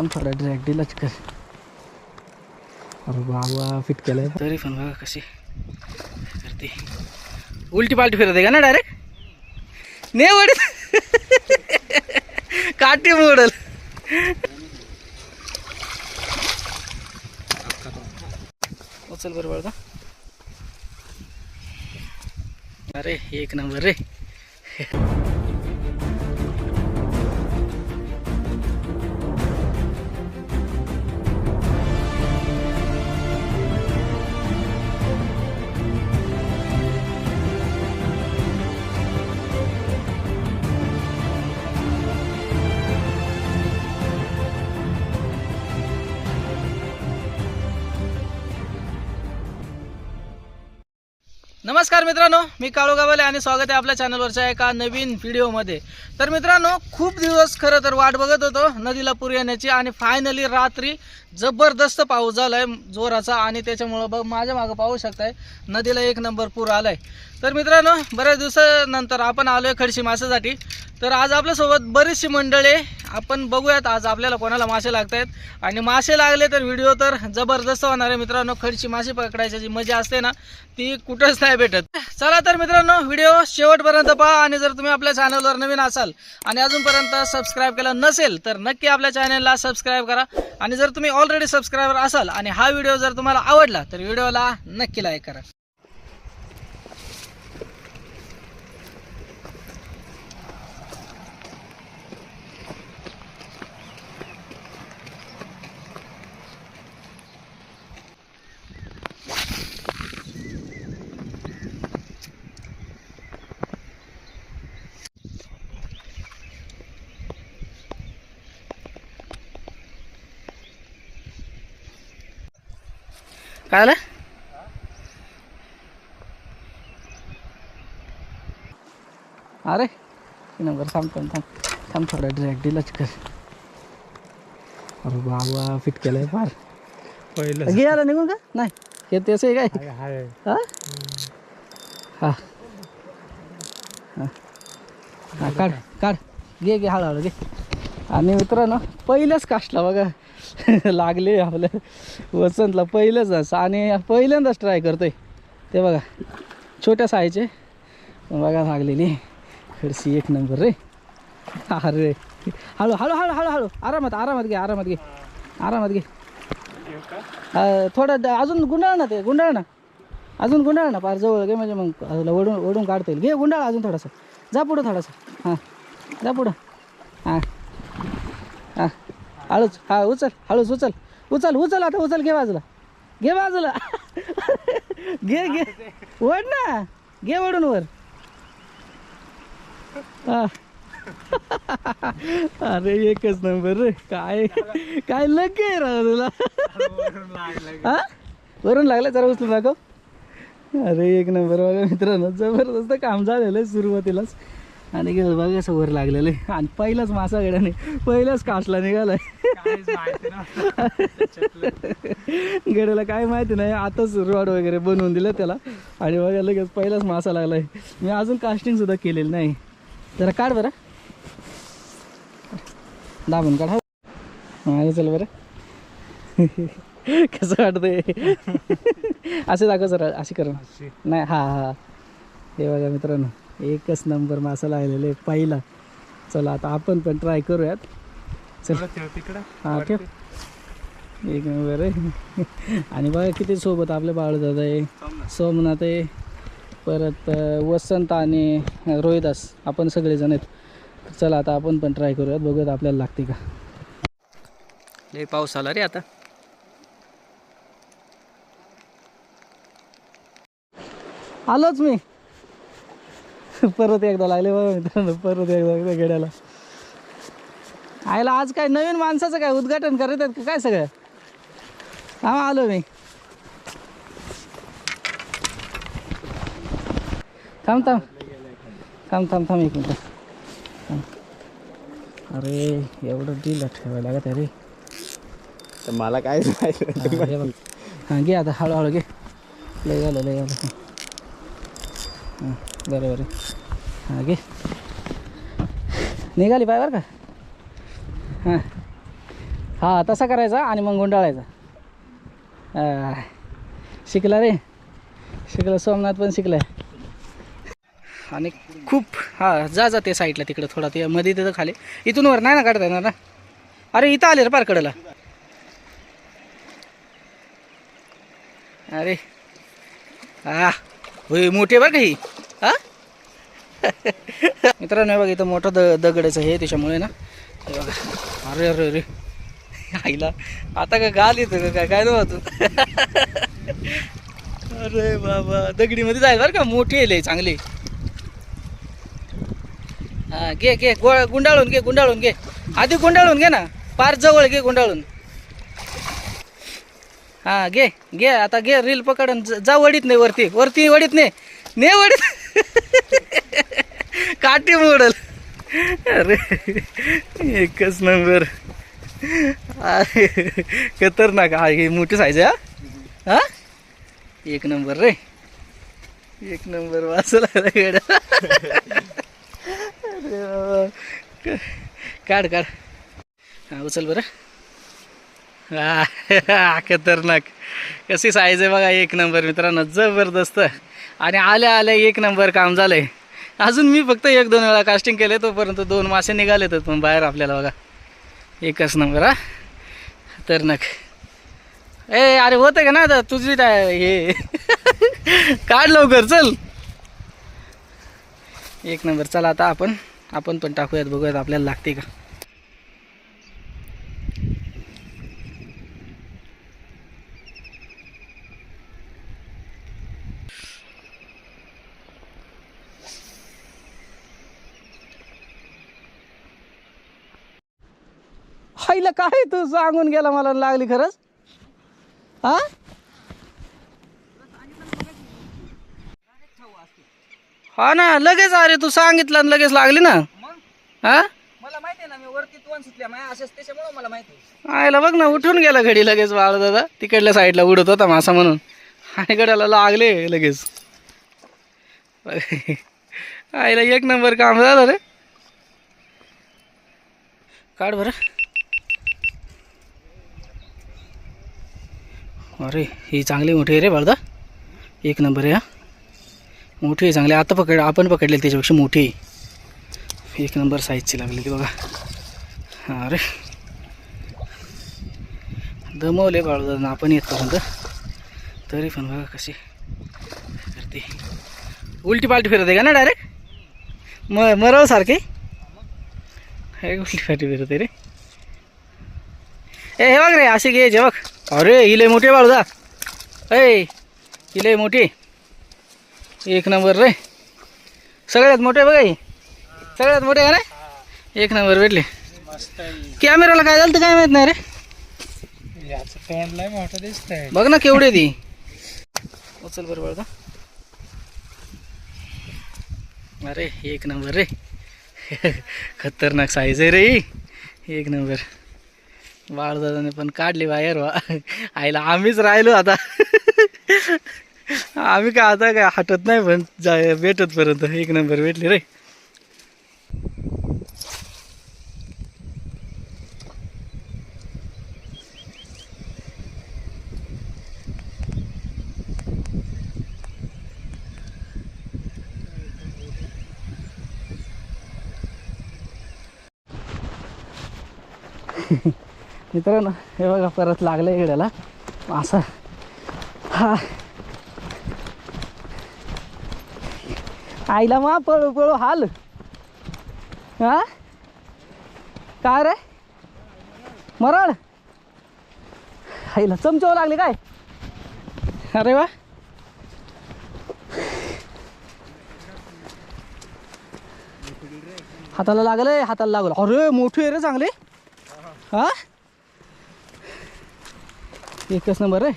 थांब थोडा ड्रॅग दिलाच कर. अरे बाबा फिट केलंय तरी पण बघा कशी. करते उलटी पालटी फिरते का ना डायरेक्ट ने वडील काटे मोडल. उचल बरोबर का अरे एक नंबर रे. नमस्कार मित्रांनो मी काळुगावाले आणि स्वागत आहे आपल्या चॅनलवरच्या एका नवीन व्हिडिओमध्ये. तर मित्रांनो खूप दिवस खरं तर वाट बघत होतो नदीला पूर येण्याची आणि फायनली रात्री जबरदस्त पाऊस झालाय जोराचा आणि त्याच्यामुळं बघ माझ्या मागं पाहू शकताय नदीला एक नंबर पूर आलाय. तर मित्रांनो बऱ्याच दिवसानंतर आपण आलोय खडशी मासेसाठी तर आज आपल्यासोबत बरीचशी मंडळी आपण बघूयात आज आपल्याला कोणाला मासे लागत आहेत आणि मासे लागले तर व्हिडिओ तर जबरदस्त होणार आहे. मित्रांनो खडची मासे पकडायची जी मजा असते ना ती कुठंच नाही भेटत. चला तर मित्रांनो व्हिडिओ शेवटपर्यंत पहा. आणि जर तुम्ही आपल्या चॅनलवर नवीन असाल आणि अजूनपर्यंत सबस्क्राईब केलं नसेल तर नक्की आपल्या चॅनलला सबस्क्राईब करा. आणि जर तुम्ही ऑलरेडी सबस्क्रायबर असाल आणि हा व्हिडिओ जर तुम्हाला आवडला तर व्हिडिओला नक्की लाईक करा. काय आलं अरे नंबर थांब थांब थांब. थांब थोडा ड्रॅग दिलाच कर. अरे बाबा फिट केलंय फार. पहिलं. घे आला निघून का? नाही हे तेच आहे काय? हाय हा? हा हा. हा काढ काढ. घे घे हळूहळू घे. आणि मित्रांनो पहिल्याच कास्टला बघा. लागले आपल्या वसंतला पहिलंच असं आणि पहिल्यांदाच ट्राय करतोय. ते बघा. छोट्या सायचे बघा लागलेली. खडशी एक नंबर रे. अरे. हळू हळू हळू हळू हळू. आरामात आरामात घे आरामात घे. आरामात घे. थोडं अजून गुंडाळ ना ते गुंडाळ ना. अजून गुंडाळ ना पार जवळ घे म्हणजे मग ओढून ओढून काढता येईल. घे गुंडाळ अजून थोडासा. जा पुढं थोडासा. हां. जा पुढं. हां. हां. हळूच हा उचल हळूच उचल. उचल उचल आता उचल घे बाजूला. घे बाजूला. घे घे. ओढ ना. घे ओढून वर. हा. अरे एकच नंबर रे. काय काय लग राव तुला? हा? वरून लागला जरा उचलून दाखव. अरे एक नंबर बघा मित्रांनो. जबरदस्त काम झालेलं आहे सुरुवातीलाच. आणि गेलं बघा असं वर लागलेलं आहे. आणि पहिलाच मासा गड्याने पहिलाच कासला निघालाय. गड्याला काय माहिती नाही आताच रॉड वगैरे बनवून दिलं त्याला. आणि बघा लगेच पहिलाच मासा लागलाय. मी अजून कास्टिंग सुद्धा केलेलं नाही. जरा काढ बरं. दाबून काढ हा. चल बरं. कसं वाटतंय? असे दाखव सर अशी कर नाही हा हा. हे बघा मित्रांनो. एकच नंबर मासा लागलेले आहे पहिला. चला आता आपण पण ट्राय करूयात. चल. तिकडं. हा ठेव. एक नंबर आहे. आणि बघा किती सोबत आपले बाळदादा आहे सोमनाथ. आहे परत वसंत आणि रोहिदास. आपण सगळेजण आहेत. चला आता आपण पण ट्राय करूयात. बघूयात आपल्याला लागते का. लय पाऊस आला रे आता. आलोच मी. परत एकदा लागले बघा मित्रांनो परत एकदा एकदा गेड्याला आयला आज काय नवीन माणसाचं काय उद्घाटन करत आहेत का? काय सगळं? हा आलो मी. थांब थांब. थांब थांब थांब एक मिनिट. अरे एवढं दिलं ठेवायला लागत अरे तर मला काय हा, घे आता हळूहळू घे. लय झालं लय झालं. हां बरं बरं. हां निघाली पाय बरं का हां हां तसा करायचा आणि मग गुंडाळायचा शिकला रे शिकला सोमनाथ पण शिकलं आणि खूप हां जा जा ते साईडला तिकडं थोडा ते मध्ये तिथं खाली इथून वर नाही ना काढता येणार ना अरे इथं आले रे पारकडला अरे हा होय मोठे बरं का ही हा मित्रांनो हे बघा इथं मोठं द दगडाचं हे त्याच्यामुळे ना. बघा. अरे अरे अरे. आईला. आता का गाल येतं का? काय काय नव्हतं अरे बाबा. दगडीमध्ये जाय बरं का? मोठी आहे चांगली. हा घे घे. गोळ गुंडाळून घे गुंडाळून घे. आधी गुंडाळून घे ना. पार जवळ घे गुंडाळून. हा घे घे. आता घे रील पकड जा वडीत नाही वरती. वरती वडीत नाही. ने वडीत. काटे मोडल. अरे एकच नंबर. अरे, खतरनाक. हा ही मोठी साईज आहे हा? एक नंबर रे. एक नंबर वाचला गड्या. अरे काढ काढ. हा उचल बरं. हा खतरनाक. कशी साईज आहे बघा एक नंबर मित्रांनो. जबरदस्त. आणि आल्या आल्या एक नंबर काम झालंय. अजून मी फक्त एक दोन वेळा कास्टिंग केले तोपर्यंत दोन मासे निघाले तर पण बाहेर आपल्याला बघा. एकच नंबर हा. तर खतरनाक. ए अरे होतं का ना आता? तुझी काय हे? काढ लवकर चल. एक नंबर चला आता आपण आपण पण टाकूयात बघूयात आपल्याला लागते का. काय तू सांगून गेला मला लागली खरंच? हा? हा ना लगेच अरे तू सांगितलं आणि लगेच लागली ना. हा? मला माहिती आहे ना मी वरती दोन सुटल्या माझ्या असेच त्याच्यामुळे मला माहिती. आयला बघ ना उठून गेला घडी लगेच बाळ दादा. तिकडल्या साईडला उडत होता मासा म्हणून. आणि गड्याला लागले लगेच. आईला एक नंबर काम झालं रे. काढ बरं. अरे ही चांगली मोठी आहे रे बाळदा. एक नंबर आहे हा. मोठी आहे चांगली. आता पकड आपण पकडले त्याच्यापेक्षा मोठी आहे. एक नंबर साईजची लागली ती बघा. अरे. दमवले बाळदानं आपण येतपर्यंत तरी पण बघा कशी करते. उलटी पालटी फिरते का ना डायरेक्ट म मराव सारखे? हे उलटी पालटी फिरते रे. ए हे बघ रे असे घे जे बघ. अरे हिले मोठे बाळदा ए हिले मोठी. एक नंबर रे. सगळ्यात मोठे बघा ही सगळ्यात मोठे का नाही? एक नंबर भेटले. कॅमेराला काय झालं तर काय माहीत नाही रे? याचं तोंड लय मोठं दिसतंय. बघ ना केवढी ती. उचल बरोबर का अरे एक नंबर रे. खतरनाक साईज आहे रे. एक नंबर. बाळदादाने पण काढली बाहेर वा आईला आम्हीच राहिलो आता. आम्ही काय आता काय हटत नाही पण जाय भेटत पर्यंत एक नंबर भेटली रे. मित्रांनो हे बघा परत लागलं इकड्याला मासा हा. आईला मा पळू पळू हाल. हा? काय रे? मरळ. आईला चमचव लागले काय? अरे वा. हाताला लागलंय हाताला लागलं. अरे मोठी आहे रे चांगले. हा? एकच नंबर रे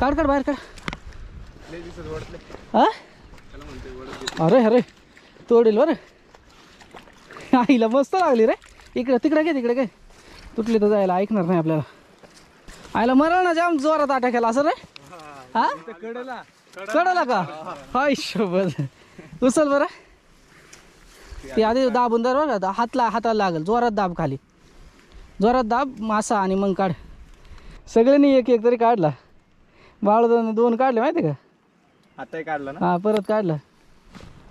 काढ काढ बाहेर काढ. अरे अरे तोडेल बरं. आईला मस्त लागली रे. इकडे तिकडे घे तिकडे घे. तुटली तर जायला ऐकणार नाही आपल्याला. आईला मरा ना जाम जोरात आटा केला असं रे. हा चढला कळलं का? हाय शोबत उचल बरं. ते आधी दाबून दर बरं हातला हाताला लागल. जोरात दाब खाली. जोरात दाब मासा आणि मग काढ. सगळ्यांनी एक एक तरी काढला. बाळदाने दोन काढले माहिती का? आताही काढलं ना? हां परत काढलं.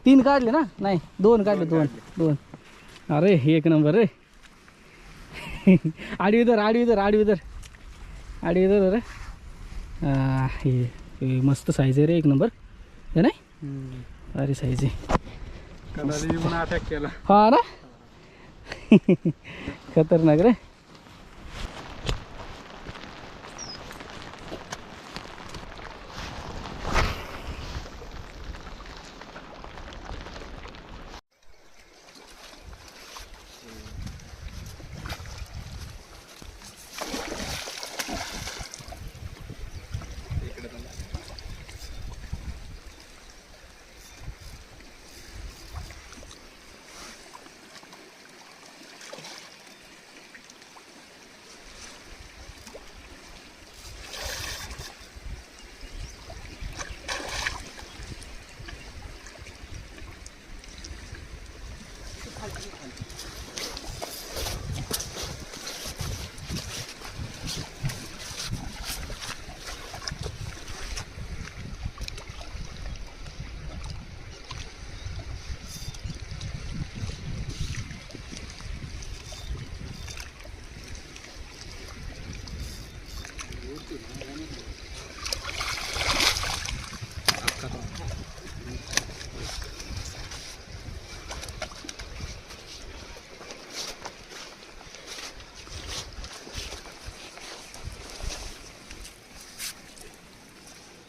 तीन काढले ना? नाही दोन काढले दोन दोन अरे एक नंबर रे. आडवी धर आडवी धर आडवी धर. आडवी धर रे. हा, मस्त साईज आहे रे एक नंबर. हे नाही? अरे साईज आहे. हा ना? खतरनाक रे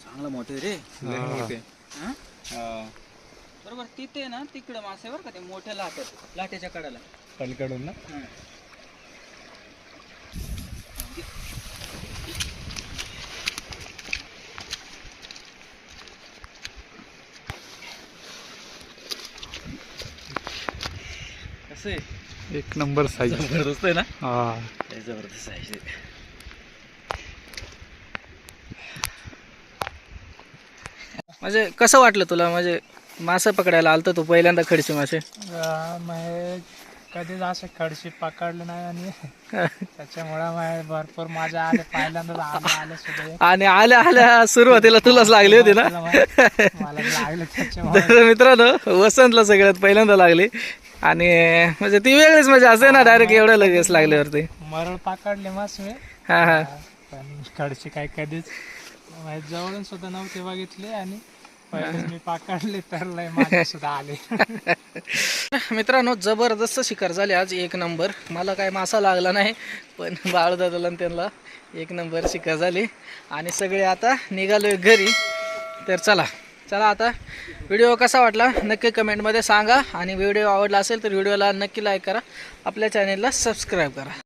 चांगलं मोठे रे. मोठे. बरोबर तिथे ना तिकडे मासे बरं का ते मोठ्या लाट्यात लाटेच्या कडाला. पलीकडून ना? कसं आहे? एक नंबर साईज जबरदस्त आहे ना? हा. जबरदस्त साईज म्हणजे कसं वाटलं तुला? म्हणजे मासे पकडायला आलतं तू पहिल्यांदा खडचे मासे? कधीच असे खडशी पकडले नाही आणि त्याच्यामुळे भरपूर माझ्या आले. पहिल्यांदाच आले आले सुद्धा आणि आल्या आल्या सुरुवातीला तुलाच लागली होती ना? मला लागले त्याच्यामुळे. तर मित्रांनो वसंतला सगळ्यात पहिल्यांदा लागली. आणि म्हणजे ती वेगळीच म्हणजे असते ना डायरेक्ट एवढ्या लगेच लागल्यावरती. मरळ पकडले मस्त मी. हा हा. पण खडशी काय कधीच. जवळून सुद्धा नव्हते बघितले आणि मी माझे सुद्धा आले मित्रांनो जबरदस्त शिकार झाली आज एक नंबर. मला काय मासा लागला नाही पण बाळदादाला त्यांना एक नंबर शिकार झाली. आणि सगळे आता निघालोय घरी. तर चला चला आता. व्हिडिओ कसा वाटला नक्की कमेंटमध्ये सांगा. आणि व्हिडिओ आवडला असेल तर व्हिडिओला नक्की लाईक करा. आपल्या चॅनेलला सबस्क्राईब करा.